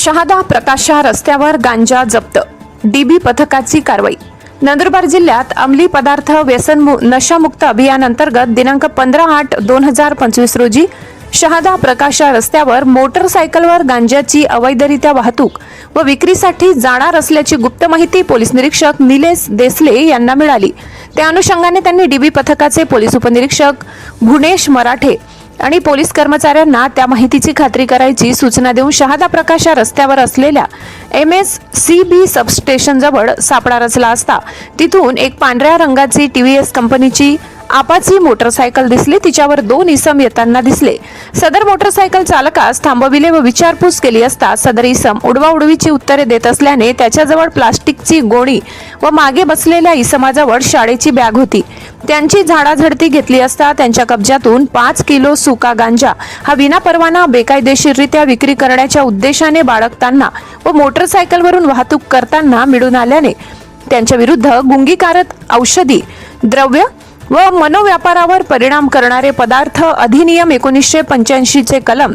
शहादा प्रकाशा रस्त्यावर गांजा जप्त. डीबी पथकाची कारवाई. नंदुरबार जिल्ह्यात अंमली पदार्थ व्यसन नशामुक्त अभियान अंतर्गत दिनांक पंधरा आठ दोन हजार पंचवीस रोजी शहादा प्रकाशा रस्त्यावर मोटरसायकलवर गांजाची अवैधरित्या वाहतूक व विक्रीसाठी जाणार असल्याची गुप्त माहिती पोलीस निरीक्षक निलेश देसले यांना मिळाली. त्या अनुषंगाने त्यांनी डीबी पथकाचे पोलीस उपनिरीक्षक गुणेश मराठे आणि पोलीस कर्मचाऱ्यांना त्या माहितीची खात्री करायची सूचना देऊन शहादा प्रकाश या रस्त्यावर असलेल्या एम एस सी बी सबस्टेशनजवळ सापळा रचला असता. तिथून एक पांढऱ्या रंगाची टीव्हीएस कंपनीची आपाची मोटरसायकल दिसली तिच्यावर दोन इसम येताना दिसले. सदर मोटरसायकल चालकास थांबविले व विचारपूस केली असता सदर इसम उडवाउडवीची उत्तरे देत असल्याने त्याच्याजवळ प्लास्टिकची गोणी व मागे बसलेल्या इसमाजवळ शाळेची बॅग होती. त्यांची झाडाझडती घेतली असता त्यांच्या कब्जातून पाच किलो सुका गांजा हा विनापरवाना बेकायदेशीररित्या विक्री करण्याच्या उद्देशाने बाळगताना व मोटरसायकलवरून वाहतूक करताना मिळून आल्याने त्यांच्या विरुद्ध गुंगीकारक औषधी द्रव्य व मनोव्यापारावर परिणाम करणारे पदार्थ अधिनियम एकोणीसशे पंच्याऐंशीचे कलम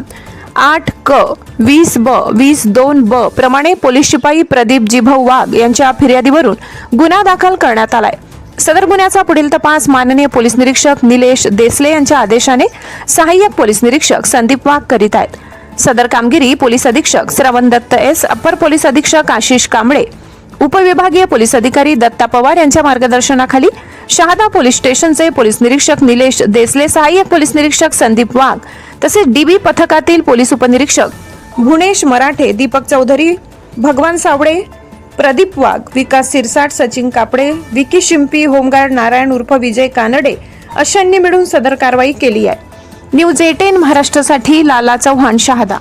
आठ क वीस ब वीस दोन ब प्रमाणे पोलीस शिपाई प्रदीप जिभव वाघ यांच्या फिर्यादीवरून गुन्हा दाखल करण्यात आलाय. सदर गुन्ह्याचा पुढील तपास माननीय पोलीस निरीक्षक निलेश देसले यांच्या आदेशाने सहाय्यक पोलीस निरीक्षक संदीप वाघ करीत आहेत. सदर कामगिरी पोलीस अधीक्षक श्रवण दत्त एस अप्पर पोलीस अधीक्षक आशिष कांबळे उपविभागीय पोलीस अधिकारी दत्ता पवार यांच्या मार्गदर्शनाखाली शहादा पोलीस स्टेशनचे पोलीस निरीक्षक निलेश देसले सहाय्यक पोलीस निरीक्षक संदीप वाघ तसेच डीबी पथकातील पोलीस उपनिरीक्षक भुवनेश मराठे दीपक चौधरी भगवान सावळे प्रदीप वाघ विकास सिरसाट सचिन कापडे विकी शिंपी होमगार्ड नारायण उर्फ विजय कानडे अशांनी मिळून सदर कारवाई केली आहे. न्यूज एटेन महाराष्ट्रासाठी लाला चव्हाण शहादा